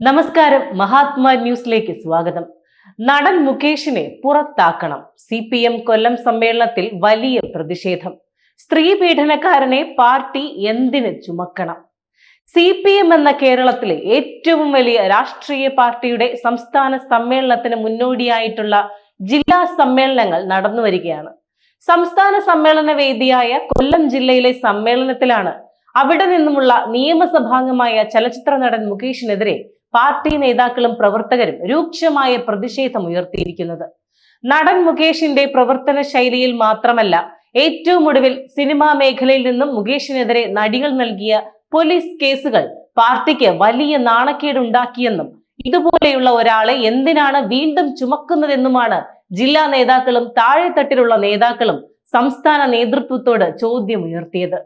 നമസ്കാരം. മഹാത്മാ ന്യൂസിലേക്ക് സ്വാഗതം. നടൻ മുകേഷിനെ പുറത്താക്കണം. സി പി എം കൊല്ലം സമ്മേളനത്തിൽ വലിയ പ്രതിഷേധം. സ്ത്രീ പീഡനക്കാരനെ പാർട്ടി എന്തിന് ചുമക്കണം? സി പി എം എന്ന കേരളത്തിലെ ഏറ്റവും വലിയ രാഷ്ട്രീയ പാർട്ടിയുടെ സംസ്ഥാന സമ്മേളനത്തിന് മുന്നോടിയായിട്ടുള്ള ജില്ലാ സമ്മേളനങ്ങൾ നടന്നു വരികയാണ്. സംസ്ഥാന സമ്മേളന വേദിയായ കൊല്ലം ജില്ലയിലെ സമ്മേളനത്തിലാണ് അവിടെ നിന്നുമുള്ള നിയമസഭാംഗമായ ചലച്ചിത്ര നടൻ മുകേഷിനെതിരെ പാർട്ടി നേതാക്കളും പ്രവർത്തകരും രൂക്ഷമായ പ്രതിഷേധം ഉയർത്തിയിരിക്കുന്നത്. നടൻ മുകേഷിന്റെ പ്രവർത്തന ശൈലിയിൽ മാത്രമല്ല ഏറ്റവും ഒടുവിൽ സിനിമാ മേഖലയിൽ നിന്നും മുകേഷിനെതിരെ നടികൾ നൽകിയ പോലീസ് കേസുകൾ പാർട്ടിക്ക് വലിയ നാണക്കേടുണ്ടാക്കിയെന്നും ഇതുപോലെയുള്ള ഒരാളെ എന്തിനാണ് വീണ്ടും ചുമക്കുന്നതെന്നുമാണ് ജില്ലാ നേതാക്കളും താഴെത്തട്ടിലുള്ള നേതാക്കളും സംസ്ഥാന നേതൃത്വത്തോട് ചോദ്യമുയർത്തിയത്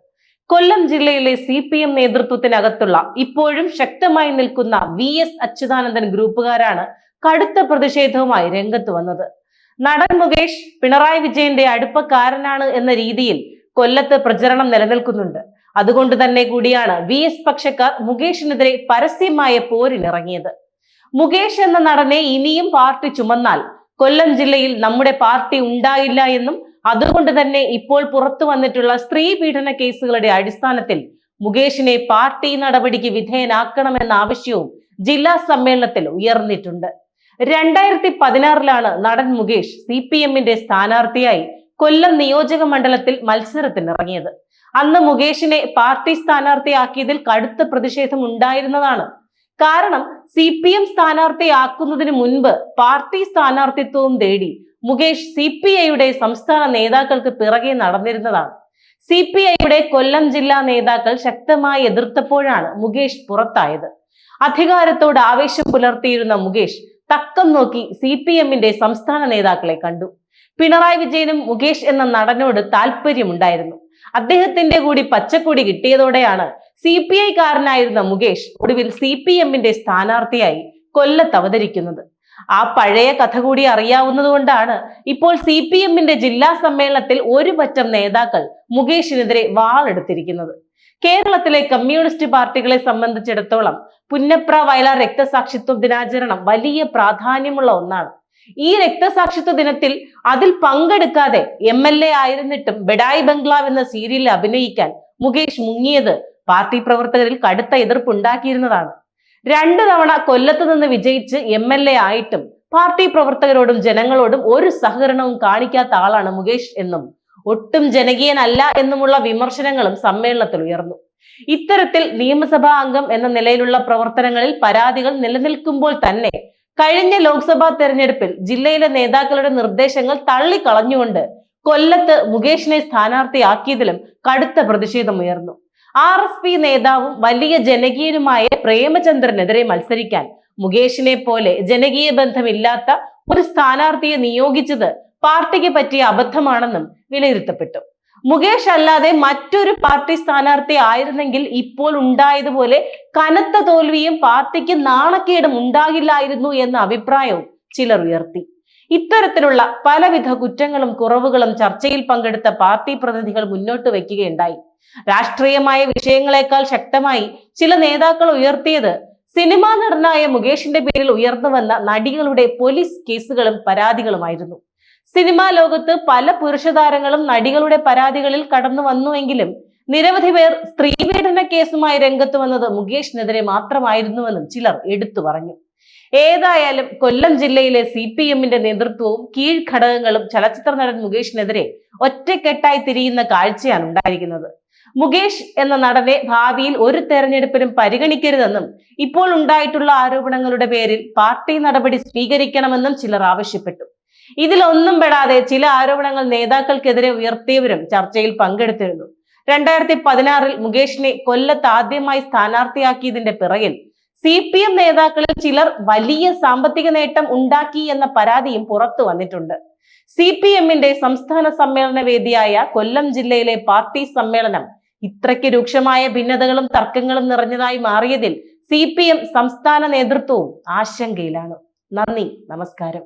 കൊല്ലം ജില്ലയിലെ സി പി എം നേതൃത്വത്തിനകത്തുള്ള ഇപ്പോഴും ശക്തമായി നിൽക്കുന്ന വി എസ് അച്യുതാനന്ദൻ ഗ്രൂപ്പുകാരാണ് കടുത്ത പ്രതിഷേധവുമായി രംഗത്ത് വന്നത്. നടൻ മുകേഷ് പിണറായി വിജയന്റെ അടുപ്പക്കാരനാണ് എന്ന രീതിയിൽ കൊല്ലത്ത് പ്രചരണം നിലനിൽക്കുന്നുണ്ട്. അതുകൊണ്ട് തന്നെ കൂടിയാണ് വി എസ് പക്ഷക്കാർ മുകേഷിനെതിരെ പരസ്യമായ പോരിനിറങ്ങിയത്. മുകേഷ് എന്ന നടനെ ഇനിയും പാർട്ടി ചുമന്നാൽ കൊല്ലം ജില്ലയിൽ നമ്മുടെ പാർട്ടി ഉണ്ടായില്ല എന്നും അതുകൊണ്ട് തന്നെ ഇപ്പോൾ പുറത്തു വന്നിട്ടുള്ള സ്ത്രീ പീഡന കേസുകളുടെ അടിസ്ഥാനത്തിൽ മുകേഷിനെ പാർട്ടി നടപടിക്ക് വിധേയനാക്കണമെന്ന ആവശ്യവും ജില്ലാ സമ്മേളനത്തിൽ ഉയർന്നിട്ടുണ്ട്. രണ്ടായിരത്തി പതിനാറിലാണ് നടൻ മുകേഷ് സി പി എമ്മിന്റെ സ്ഥാനാർത്ഥിയായി കൊല്ലം നിയോജക മണ്ഡലത്തിൽ മത്സരത്തിനിറങ്ങിയത്. അന്ന് മുകേഷിനെ പാർട്ടി സ്ഥാനാർത്ഥിയാക്കിയതിൽ കടുത്ത പ്രതിഷേധം ഉണ്ടായിരുന്നതാണ് കാരണം സി പി എം സ്ഥാനാർത്ഥിയാക്കുന്നതിന് മുൻപ് പാർട്ടി സ്ഥാനാർത്ഥിത്വവും തേടി മുകേഷ് സി പി ഐയുടെ സംസ്ഥാന നേതാക്കൾക്ക് പിറകെ നടന്നിരുന്നതാണ്. സി പി ഐയുടെ കൊല്ലം ജില്ലാ നേതാക്കൾ ശക്തമായി എതിർത്തപ്പോഴാണ് മുകേഷ് പുറത്തായത്. അധികാരത്തോട് ആവേശം പുലർത്തിയിരുന്ന മുകേഷ് തക്കം നോക്കി സി പി എമ്മിന്റെ സംസ്ഥാന നേതാക്കളെ കണ്ടു. പിണറായി വിജയനും മുകേഷ് എന്ന നടനോട് താല്പര്യമുണ്ടായിരുന്നു. അദ്ദേഹത്തിന്റെ കൂടി പച്ചക്കൊടി കിട്ടിയതോടെയാണ് സി പി ഐ കാരനായിരുന്ന മുകേഷ് ഒടുവിൽ സി പി എമ്മിന്റെ സ്ഥാനാർത്ഥിയായി കൊല്ലത്ത് അവതരിക്കുന്നത്. ആ പഴയ കഥ കൂടി അറിയാവുന്നതുകൊണ്ടാണ് ഇപ്പോൾ സി പി എമ്മിന്റെ ജില്ലാ സമ്മേളനത്തിൽ ഒരു പറ്റം നേതാക്കൾ മുകേഷിനെതിരെ വാളെടുത്തിരിക്കുന്നത്. കേരളത്തിലെ കമ്മ്യൂണിസ്റ്റ് പാർട്ടികളെ സംബന്ധിച്ചിടത്തോളം പുന്നപ്ര വയലാർ രക്തസാക്ഷിത്വ ദിനാചരണം വലിയ പ്രാധാന്യമുള്ള ഒന്നാണ്. ഈ രക്തസാക്ഷിത്വ ദിനത്തിൽ അതിൽ പങ്കെടുക്കാതെ എം എൽ എ ആയിരുന്നിട്ടും ബെഡായി ബംഗ്ലാവ് എന്ന സീരിയലിൽ അഭിനയിക്കാൻ മുകേഷ് മുങ്ങിയത് പാർട്ടി പ്രവർത്തകരിൽ കടുത്ത എതിർപ്പുണ്ടാക്കിയിരുന്നതാണ്. രണ്ടു തവണ കൊല്ലത്ത് നിന്ന് വിജയിച്ച് എം എൽ എ ആയിട്ടും പാർട്ടി പ്രവർത്തകരോടും ജനങ്ങളോടും ഒരു സഹകരണവും കാണിക്കാത്ത ആളാണ് മുകേഷ് എന്നും ഒട്ടും ജനകീയനല്ല എന്നുമുള്ള വിമർശനങ്ങളും സമ്മേളനത്തിൽ ഉയർന്നു. ഇത്തരത്തിൽ നിയമസഭാ അംഗം എന്ന നിലയിലുള്ള പ്രവർത്തനങ്ങളിൽ പരാതികൾ നിലനിൽക്കുമ്പോൾ തന്നെ കഴിഞ്ഞ ലോക്സഭാ തെരഞ്ഞെടുപ്പിൽ ജില്ലയിലെ നേതാക്കളുടെ നിർദ്ദേശങ്ങൾ തള്ളിക്കളഞ്ഞുകൊണ്ട് കൊല്ലത്ത് മുകേഷിനെ സ്ഥാനാർത്ഥിയാക്കിയതിലും കടുത്ത പ്രതിഷേധമുയർന്നു ആർ എസ് പി നേതാവും വലിയ ജനകീയനുമായ പ്രേമചന്ദ്രനെതിരെ മത്സരിക്കാൻ. മുകേഷിനെ പോലെ ജനകീയ ബന്ധമില്ലാത്ത ഒരു സ്ഥാനാർത്ഥിയെ നിയോഗിച്ചത് പാർട്ടിക്ക് പറ്റിയ അബദ്ധമാണെന്നും വിലയിരുത്തപ്പെട്ടു. മുകേഷ് അല്ലാതെ മറ്റൊരു പാർട്ടി സ്ഥാനാർത്ഥി ആയിരുന്നെങ്കിൽ ഇപ്പോൾ ഉണ്ടായതുപോലെ കനത്ത തോൽവിയും പാർട്ടിക്ക് നാണക്കേടും ഉണ്ടാകില്ലായിരുന്നു എന്ന അഭിപ്രായവും ചിലർ ഉയർത്തി. ഇത്തരത്തിലുള്ള പലവിധ കുറ്റങ്ങളും കുറവുകളും ചർച്ചയിൽ പങ്കെടുത്ത പാർട്ടി പ്രതിനിധികൾ മുന്നോട്ട് വയ്ക്കുകയുണ്ടായി. രാഷ്ട്രീയമായ വിഷയങ്ങളെക്കാൾ ശക്തമായി ചില നേതാക്കൾ ഉയർത്തിയത് സിനിമാ നടനായ മുകേഷിന്റെ പേരിൽ ഉയർന്നു വന്ന നടികളുടെ പോലീസ് കേസുകളും പരാതികളുമായിരുന്നു. സിനിമാ ലോകത്ത് പല പുരുഷതാരങ്ങളും നടികളുടെ പരാതികളിൽ കടന്നു വന്നുവെങ്കിലും നിരവധി പേർ സ്ത്രീപീഡന കേസുമായി രംഗത്ത് വന്നത് മുകേഷിനെതിരെ മാത്രമായിരുന്നുവെന്നും ചിലർ എടുത്തു പറഞ്ഞു. ഏതായാലും കൊല്ലം ജില്ലയിലെ സി പി എമ്മിന്റെ നേതൃത്വവും കീഴ്ഘടകങ്ങളും ചലച്ചിത്ര നടൻ മുകേഷിനെതിരെ ഒറ്റക്കെട്ടായി തിരിയുന്ന കാഴ്ചയാണ് ഉണ്ടായിരിക്കുന്നത്. മുകേഷ് എന്ന നടനെ ഭാവിയിൽ ഒരു തെരഞ്ഞെടുപ്പിലും പരിഗണിക്കരുതെന്നും ഇപ്പോൾ ഉണ്ടായിട്ടുള്ള ആരോപണങ്ങളുടെ പേരിൽ പാർട്ടി നടപടി സ്വീകരിക്കണമെന്നും ചിലർ ആവശ്യപ്പെട്ടു. ഇതിലൊന്നും പെടാതെ ചില ആരോപണങ്ങൾ നേതാക്കൾക്കെതിരെ ഉയർത്തിയവരും ചർച്ചയിൽ പങ്കെടുത്തിരുന്നു. രണ്ടായിരത്തി പതിനാറിൽ മുകേഷിനെ കൊല്ലത്ത് ആദ്യമായി സ്ഥാനാർത്ഥിയാക്കിയതിന്റെ പിറകിൽ സി പി എം നേതാക്കളിൽ ചിലർ വലിയ സാമ്പത്തിക നേട്ടം ഉണ്ടാക്കി എന്ന പരാതിയും പുറത്തു വന്നിട്ടുണ്ട്. സി പി എമ്മിന്റെ സംസ്ഥാന സമ്മേളന വേദിയായ കൊല്ലം ജില്ലയിലെ പാർട്ടി സമ്മേളനം ഇത്രയ്ക്ക് രൂക്ഷമായ ഭിന്നതകളും തർക്കങ്ങളും നിറഞ്ഞതായി മാറിയതിൽ സി സംസ്ഥാന നേതൃത്വവും ആശങ്കയിലാണ്. നന്ദി നമസ്കാരം.